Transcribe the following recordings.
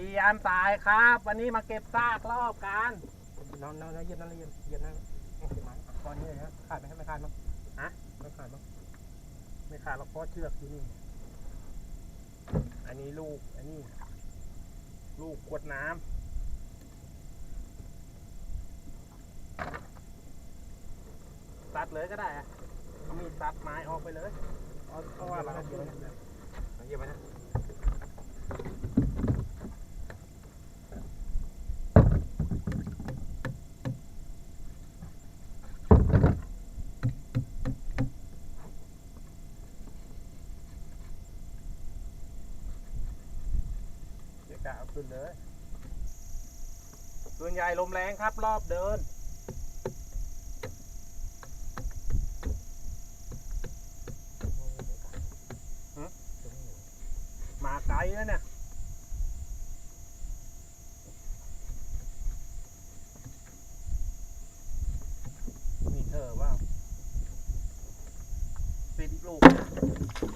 ดียามสายครับ วันนี้มาเก็บซากรอบกันน้องน้องน้องเย็นนั่นเลยเย็นเย็นนั่นโอเคไหมตอนนี้เลยนะขาดไหมให้ไม่ขาดมั้งฮะไม่ขาดมั้งไม่ขาดเราเพราะเชือกอยู่นี่ อันนี้ลูก อันนี้ ลูกขวดน้ำตัดเลยก็ได้อะเอามีดตัดไม้ออกไปเลยเอาเพราะว่าเราเย็นนะเย็นไหมนะะเอาขึ้นเลยส่วนใหญ่ลมแรงครับรอบเดิน มาไกลแล้วเนี่ยมีเธอว่าสิบลูก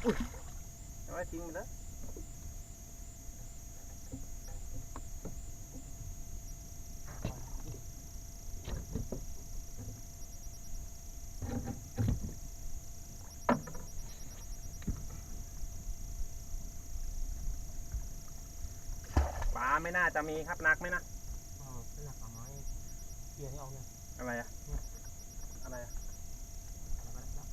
อุ้ยเอาไว้ทิ้งไปแล้ว ไม่น่าจะมีครับหนักไหมนะ อ๋อเป็นหลักเอาไม้เกี่ยนี่เอาเนี่ยอะไรอะอะไรอะ เอาไปแล้ว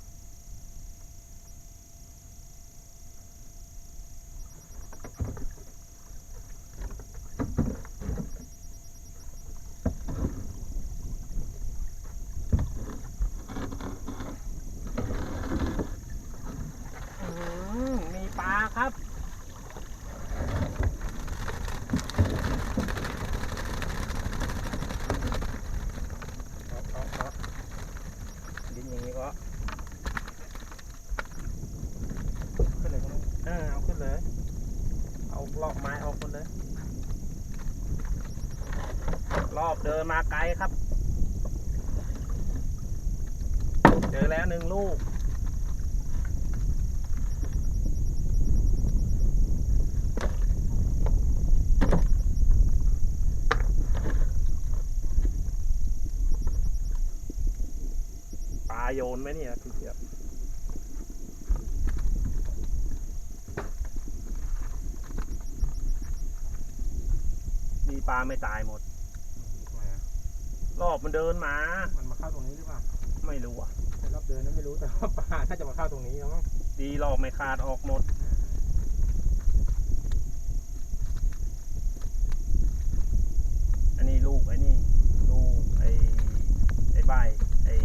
อื้อหือมีปลาครับ เอาเอาเอา ดินอย่างนี้ก็ ขึ้นเลยใช่ไหม เออเอาขึ้นเลย เอาลอกไม้ออกคนเลย ร อมาไกลครับ เจอแล้วหนึ่งลูก ปลาโยนไหมเนี่ยพี่เทียบมีปลาไม่ตายหมด ทำไมอะ รอบ มันเดินมา มันมาเข้าตรงนี้หรือเปล่าไม่รู้อะแต่รอบเดินนั้นไม่รู้แต่ว่าปลาน่าจะมาเข้าตรงนี้แล้วมั้งดีรอบไม่ขาดออกหมด อันนี้ลูกไอ้นี่ลูกไอ้ไอ้ใบไอ้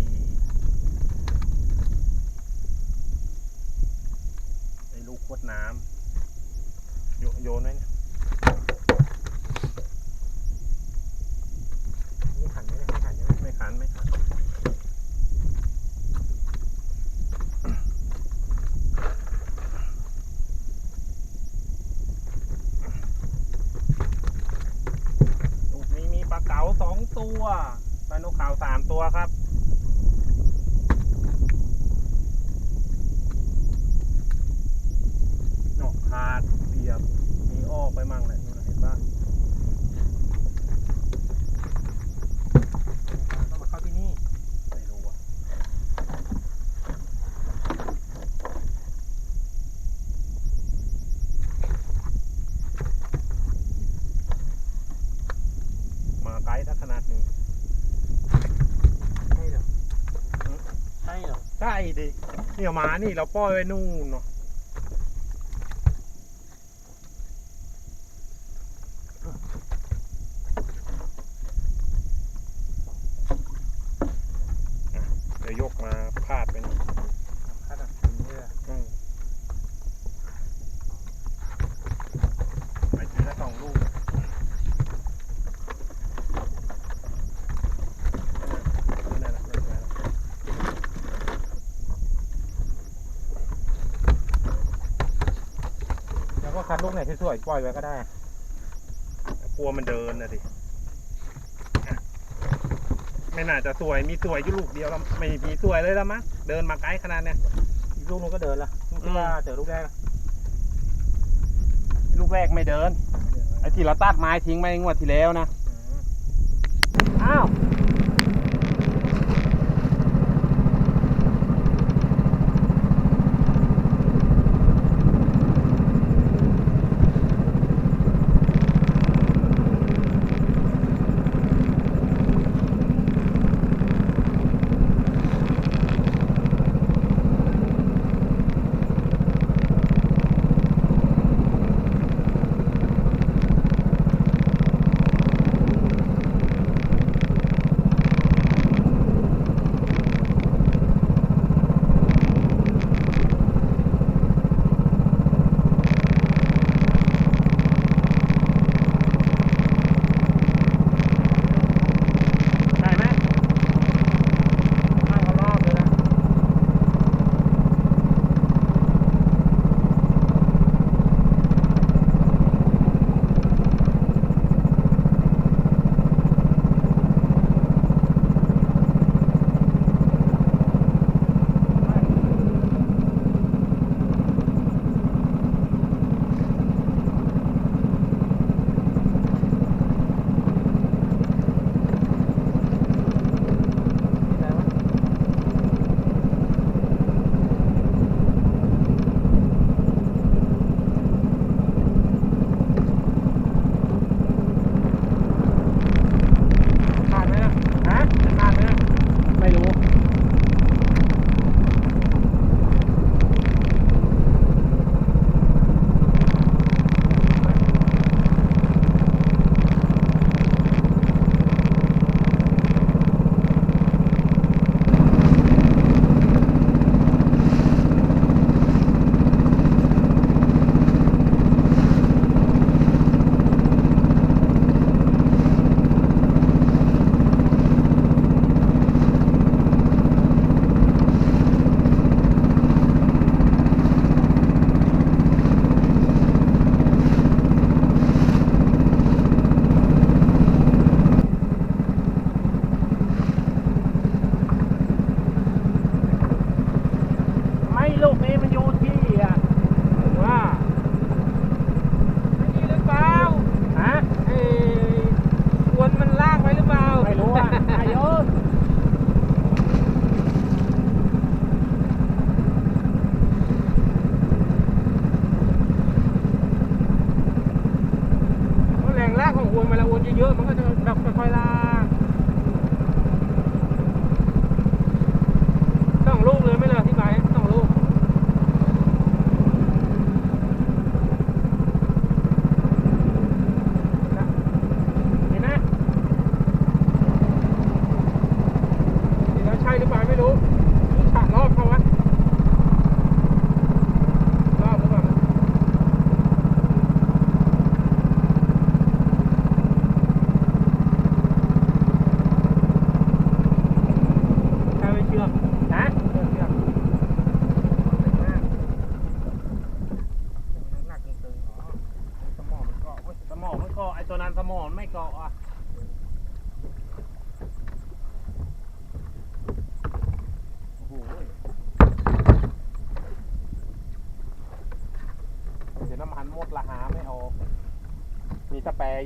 ไอ้ลูกขวดน้ำโยโยนไว้เนี่ย นี่ขันไหมเนี่ยไม่ขันใช่ไหม ไม่ขันไม่ขันลูกนี้มีปลาเก๋าสองตัวปลานกขาวสามตัวครับ นอกขาดเปียบมีออกไปมั่งแหละนู่นน่ะเห็นป่ะ ต้องมาเข้าที่นี่ ไม่รู้อะมาไกลถ้าขนาดนี้ ใช่เหรอใช่เหรอใช่ดิเนี่ยหมานี่เราปล่อยไว้นู่นเนาะอะเดี๋ยวยกมาพาดไปนี่ ขนาดนี้เลยอะ อืมไปทีละสองลูกนั่นแหละนั่นแหละ แล้ วก็คัดลูกไหนสวยๆปล่อยไว้ก็ได้ กลัวมันเดินนะดิไม่น่าจะสวยมีสวยอยู่ลูกเดียวแล้วไม่มีสวยเลยแล้วมั้งเดินมาไกลขนาดเนี้ยอีกลูกนึงก็เดินละลูกที่ว่าเจอลูกแรกอะลูกแรกไม่เดิน ไออ้ที่เราตัดไม้ทิ้งไปงวดที่แล้วนะ อ้าว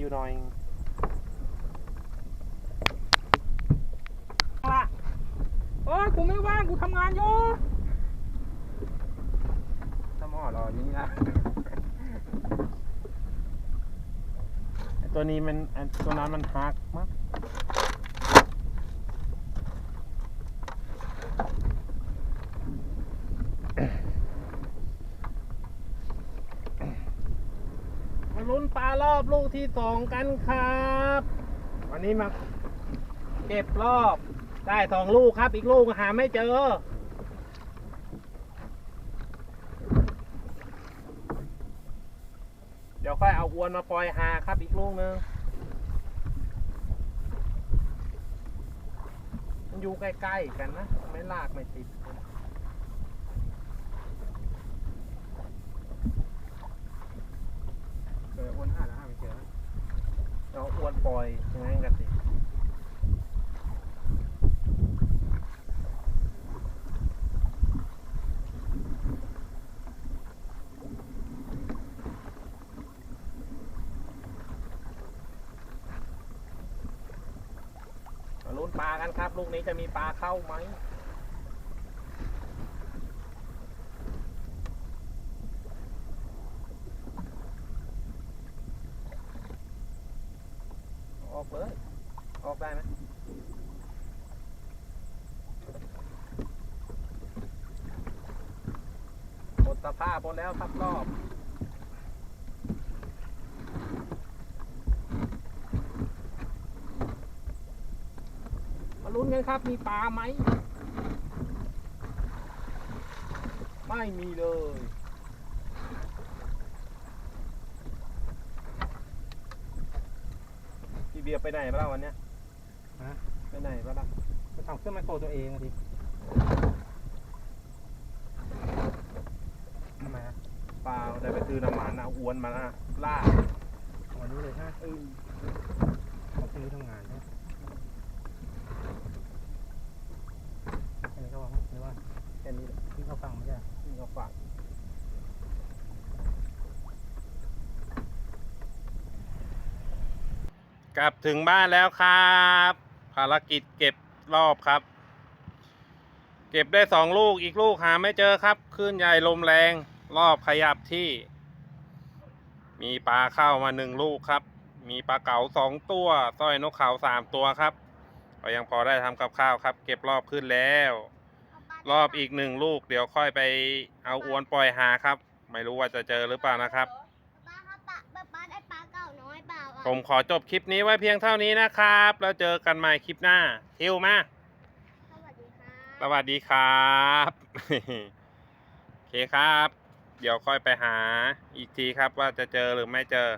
อยู่หน่อยละโอ้ยกูไม่ว่างกูทำงานอยู่สมองรออยู่นี่นะไอ้ตัวนี้มันไอ้ตัวนั้นมันหักมั้งมาลุ้นปลารอบลูก ที่สองกันครับ วันนี้มาเก็บรอบ ได้สองลูกครับ อีกลูกหาไม่เจอ เดี๋ยวค่อยเอาอวนมาปล่อยหาครับอีกลูกนึงมันอยู่ใกล้ๆกันนะ ไม่ลากไม่ติด อยฉะนั้นก็ติลุ้นปลากันครับ ลูกนี้จะมีปลาเข้าไหม ออกเลย ออกได้ไหมหมดสภาพหมดแล้วครับรอบมาลุ้นกันครับ มีปลาไหม ไม่มีเลย พี่เบียร์ ไปไหนบ้างวันเนี้ยฮะ ไปไหนบ้างล่ะไปทำเครื่องไมโครตัวเองอะดิทำไมอะเปล่าได้ไปซื้อน้ำมันนะอวนมานะล่าวันนี้เลยฮะเออเขาพรุ่งนี้ทำงานใช่ไหมอันนี้ก็วางหรือว่าแค่นี้แหละที่เขาฟังไม่ใช่เหรอนี่ก็ฝาก กลับถึงบ้านแล้วครับ ภารกิจเก็บรอบครับ เก็บได้สองลูกอีกลูกหาไม่เจอครับคลื่นใหญ่ลมแรงรอบขยับที่ มีปลาเข้ามาหนึ่งลูกครับ มีปลาเก๋าสองตัวสร้อยนกเขาสามตัวครับก็ยังพอได้ทำกับข้าวครับ เก็บรอบขึ้นแล้ว รอบอีกหนึ่งลูก เดี๋ยวค่อยไปเอาอวนปล่อยหาครับ ไม่รู้ว่าจะเจอหรือเปล่านะครับป้าครับ ผมขอจบคลิปนี้ไว้เพียงเท่านี้นะครับ แล้วเจอกันใหม่คลิปหน้าทิวมาสวัสดีค่ะสวัสดีครับโอเคครับ เดี๋ยวค่อยไปหาอีกทีครับว่าจะเจอหรือไม่เจอ